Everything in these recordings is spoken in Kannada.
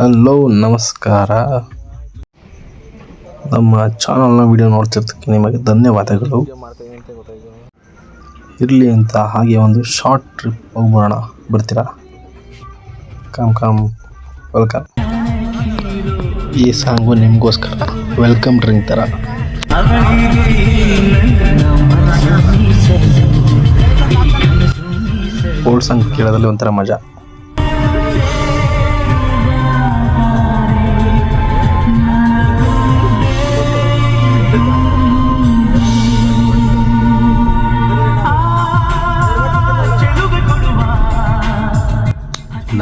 ಹಲೋ ನಮಸ್ಕಾರ. ನಮ್ಮ ಚಾನಲ್ನ ವಿಡಿಯೋ ನೋಡ್ತಿರ್ತಕ್ಕೆ ನಿಮಗೆ ಧನ್ಯವಾದಗಳು. ಇರಲಿ ಅಂತ ಹಾಗೆ ಒಂದು ಶಾರ್ಟ್ ಟ್ರಿಪ್ ಹೋಗ್ಬರೋಣ. ಬರ್ತೀರಾ? ಕಮ್ ಕಮ್ ವೆಲ್ಕಮ್ ಈ ಸಾಂಗು ನಿಮಗೋಸ್ಕರ. ವೆಲ್ಕಮ್ ಡ್ರಿಂಕ್ ಥರ. ಓಲ್ಡ್ ಸಾಂಗ್ ಕೇಳೋದ್ರಲ್ಲಿ ಒಂಥರ ಮಜಾ.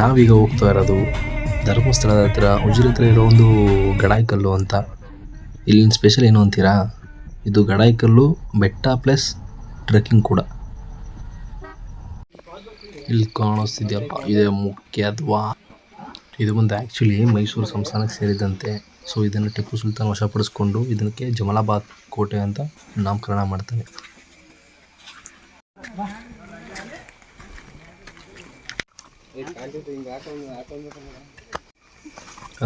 ನಾವೀಗ ಹೋಗ್ತಾ ಇರೋದು ಧರ್ಮಸ್ಥಳದ ಹತ್ರ. ಉಜಿರೆ ಹತ್ರ ಇರೋ ಒಂದು ಗಡಾಯಿಕಲ್ಲು ಅಂತ. ಇಲ್ಲಿನ ಸ್ಪೆಷಲ್ ಏನು ಅಂತೀರಾ? ಇದು ಗಡಾಯಿಕಲ್ಲು, ಬೆಟ್ಟ ಪ್ಲಸ್ ಟ್ರೆಕ್ಕಿಂಗ್ ಕೂಡ. ಇಲ್ಲಿ ಕಾಣಿಸ್ತಿದ್ಯಪ್ಪ, ಇದೇ ಮುಖ್ಯ ದ್ವಾ. ಇದು ಬಂದು ಆ್ಯಕ್ಚುಲಿ ಮೈಸೂರು ಸಂಸ್ಥಾನಕ್ಕೆ ಸೇರಿದಂತೆ. ಸೊ ಇದನ್ನು ಟಿಪ್ಪು ಸುಲ್ತಾನ್ ವಶಪಡಿಸ್ಕೊಂಡು ಇದಕ್ಕೆ ಜಮಲಾಬಾದ್ ಕೋಟೆ ಅಂತ ನಾಮಕರಣ ಮಾಡ್ತಾನೆ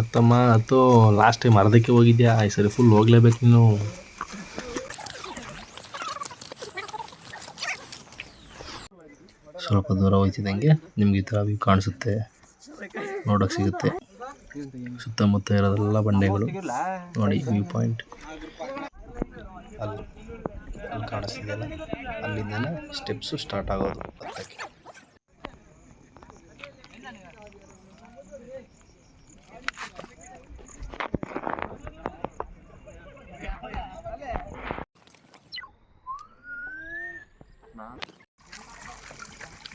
ಅತ್ತಮ್ಮ ಅತ್ತು ಲಾಸ್ಟ್ ಟೈಮ್ ಅರ್ಧಕ್ಕೆ ಹೋಗಿದ್ಯಾ? ಈ ಸರಿ ಫುಲ್ ಹೋಗ್ಲೇಬೇಕು ನೀನು. ಸ್ವಲ್ಪ ದೂರ ಹೋಯ್ತಿದ್ದಂಗೆ ನಿಮ್ಗೆ ಈ ಥರ ವ್ಯೂ ಕಾಣಿಸುತ್ತೆ. ನೋಡೋಕೆ ಸಿಗುತ್ತೆ. ಸುತ್ತಮುತ್ತ ಇರೋದೆಲ್ಲ ಬಂಡೆಗಳು. ನೋಡಿ ವ್ಯೂ ಪಾಯಿಂಟ್ ಅಲ್ಲಿ ಅಲ್ಲಿ ಕಾಣಿಸ್ತಿದೆಯಲ್ಲ ಅಲ್ಲಿಂದಲೇ ಸ್ಟೆಪ್ಸು ಸ್ಟಾರ್ಟ್ ಆಗೋದು. ಹತ್ತಕ್ಕೆ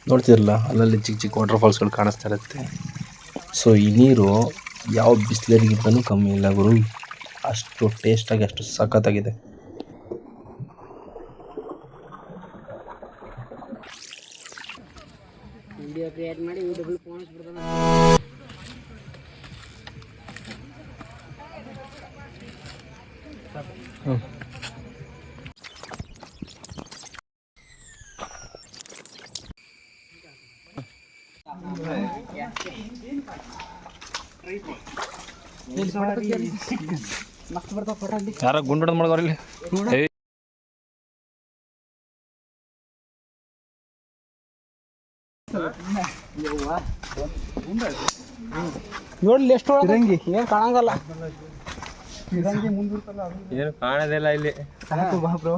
ನೋಡ್ತಿರಲ್ಲ, ಅಲ್ಲಲ್ಲಿ ಚಿಕ್ಕ ಚಿಕ್ಕ ವಾಟರ್ ಫಾಲ್ಸ್ಗಳು ಕಾಣಿಸ್ತಾ ಇರುತ್ತೆ. ಸೊ ಈ ನೀರು ಯಾವ ಬಿಸ್ಲರಿಗಿಂತನೂ ಕಮ್ಮಿ ಇಲ್ಲ ಗುರು. ಅಷ್ಟು ಟೇಸ್ಟಾಗಿ ಅಷ್ಟು ಸಖತ್ತಾಗಿದೆ. ವಿಡಿಯೋ ಕ್ರಿಯೇಟ್ ಮಾಡಿ ಯೂಟ್ಯೂಬ್ ಫೋನ್ಸ್ ಬಿಡ್ತಾನೆ ಮಸ್ತ್ ಬರ್ತಾವ ಫೋಟೋ ಅಲ್ಲಿ ಯಾರ ಗುಂಡು ಮಾಡ್ಕೋರಿಲ್ಲ ನೋಡಿ ಎಷ್ಟು ಇರಂಗಿ ಏನು ಕಾಣಂಗಲ್ಲ ಏನು ಕಾಣೋದಿಲ್ಲ ಇಲ್ಲಿ ಸಾಕು ಬಾ ಬ್ರೋ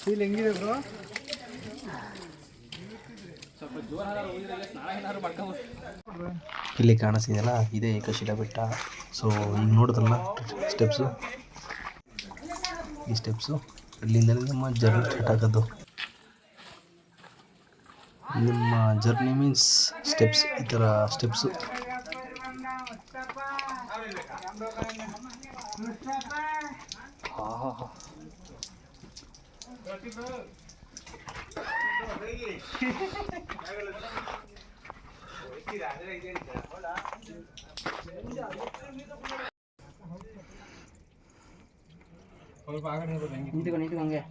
ಫೀಲ್ ಹೆಂಗಿದೆ ಬ್ರೋ ಇಲ್ಲಿ ಕಾಣಿಸಿದೆಯಲ್ಲ ಇದೇ ಏಕಶಿಲಾ ಬೆಟ್ಟ. ಸೊ ಈಗ ನೋಡಿದ್ರಲ್ಲ ಸ್ಟೆಪ್ಸು ಈ ಸ್ಟೆಪ್ಸು ಇಲ್ಲಿಂದಲೇ ನಿಮ್ಮ ಜರ್ನಿ ಸ್ಟಾರ್ಟ್ ಆಗೋದು. ನಿಮ್ಮ ಜರ್ನಿ ಮೀನ್ಸ್ ಸ್ಟೆಪ್ಸ್ ಈ ಥರ ಸ್ಟೆಪ್ಸು ಹಂಗೆ.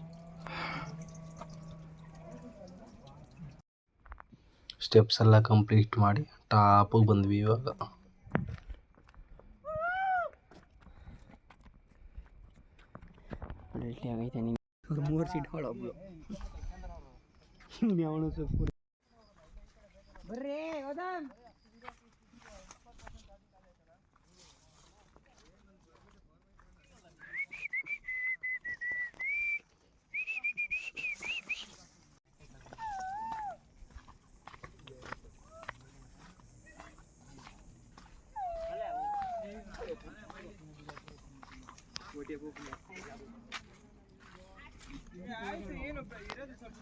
ಸ್ಟೆಪ್ಸ್ ಎಲ್ಲ ಕಂಪ್ಲೀಟ್ ಮಾಡಿ ಟಾಪಿಗೆ ಬಂದ್ವಿ ಇವಾಗ. ಆಗೈತೆ ನಿಂಗೆ. ಮೂರು ಸೀಟ್ ಹೊಳ ಒಬ್ಳು. ಅವನು ಸ್ವಲ್ಪ ಬರ್ರಿ ಹೋದಮ್ ಏನು ಇರೋದು ಸ್ವಲ್ಪ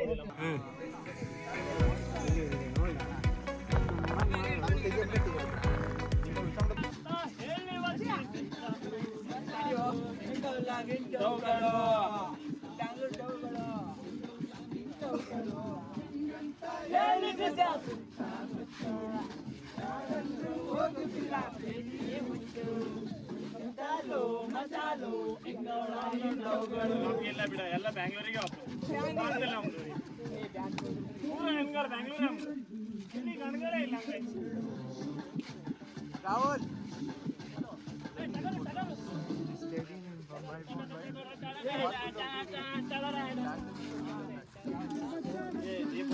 ಒಂದು ಎಲ್ಲ ಬಿಡ ಎಲ್ಲ ಬ್ಯಾಂಗ್ಳೂರಿಗೆ ಭಾರತದಲ್ಲಿ ನಮ್ದು ಪೂರ ಹೆಣ್ಗಾರ ಬ್ಯಾಂಗ್ಳೂರ್ ನಮ್ದು ಇಲ್ಲಿ ಗಂಡ್ಗಳೇ ಇಲ್ಲ ಅಂದ್ರೆ ರಾಹುಲ್ ಏ ದೀಪ